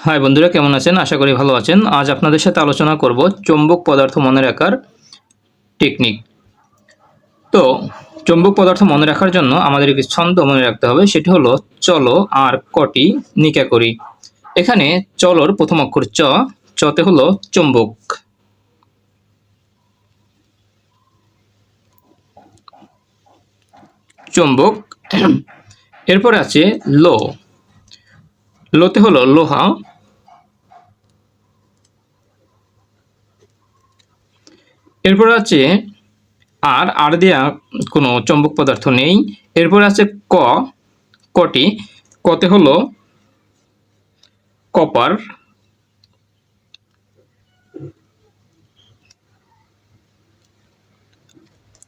High বন্ধুরা, কেমন আছেন? আশা করি ভালো আছেন। আজ আপনাদের সাথে আলোচনা করব চৌম্বক পদার্থ মনে রাখার টেকনিক তো, চৌম্বক পদার্থ মনে রাখার জন্য আমাদের একটি ছন্দ মনে রাখতে হবে, সেটি হলো চলো, আর, কটি, নিকা করি। এখানে চলর প্রথম অক্ষর চ, চতে হলো চৌম্বক। চৌম্বক। এরপরে আছে লো। লোতে হলো লোহা এরপর আছে আর আর দেয়া কোনো চম্বক পদার্থ নেই। এরপর আছে ক, কটি। কতে হলো কপার,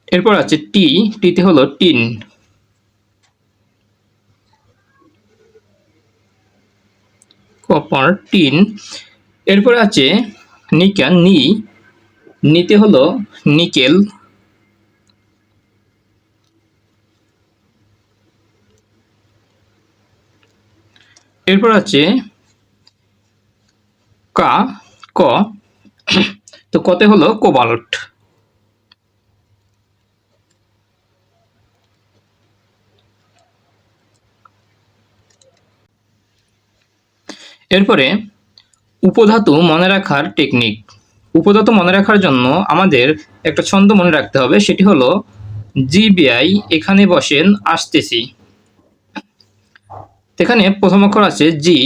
এরপর আছে টি। টিতে হলো টিন। Copper, tin. এরপর আছে নিকা নি। নিতে হলো নিকেল। এরপর আছে কা, ক। তো কতে হলো কোবাল্ট। এরপরে উপধাতু মনে রাখার টেকনিক। উপধাতু মনে রাখার জন্য আমাদের একটা ছন্দ মনে রাখতে হবে, সেটি হলো, জিবিআই এখানে বসেন, আসতেছি। এখানে প্রথম অক্ষর আছে জি।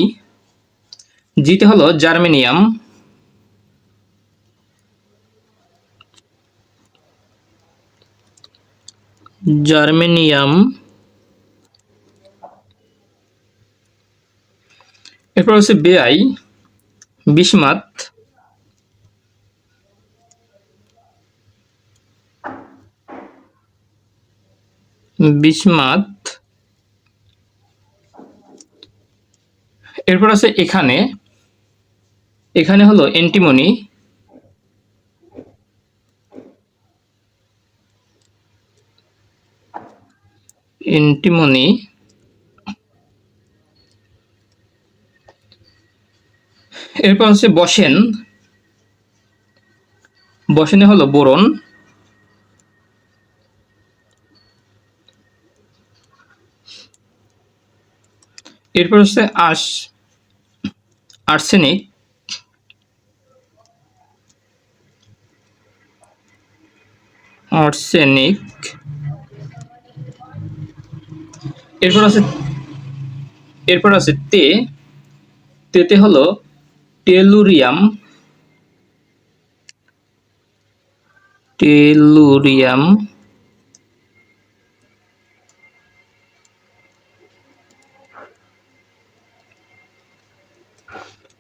জিতে হলো জার্মেনিয়াম। জার্মেনিয়াম। এরপর হচ্ছে বেআই বিসমাত বিসমাত। এরপর আছে এখানে। এখানে হলো এন্টিমনি। এন্টিমনি। এরপর হচ্ছে বসেন। বসেনে হলো বোরন। এরপর হচ্ছে আস আর্সেনিক। আর্সেনিক। এরপর আছে এরপর আছে তে। তেতে হলো টেলুরিয়াম। টেলুরিয়াম।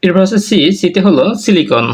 এরপর আছে সি সিতে হলো সিলিকন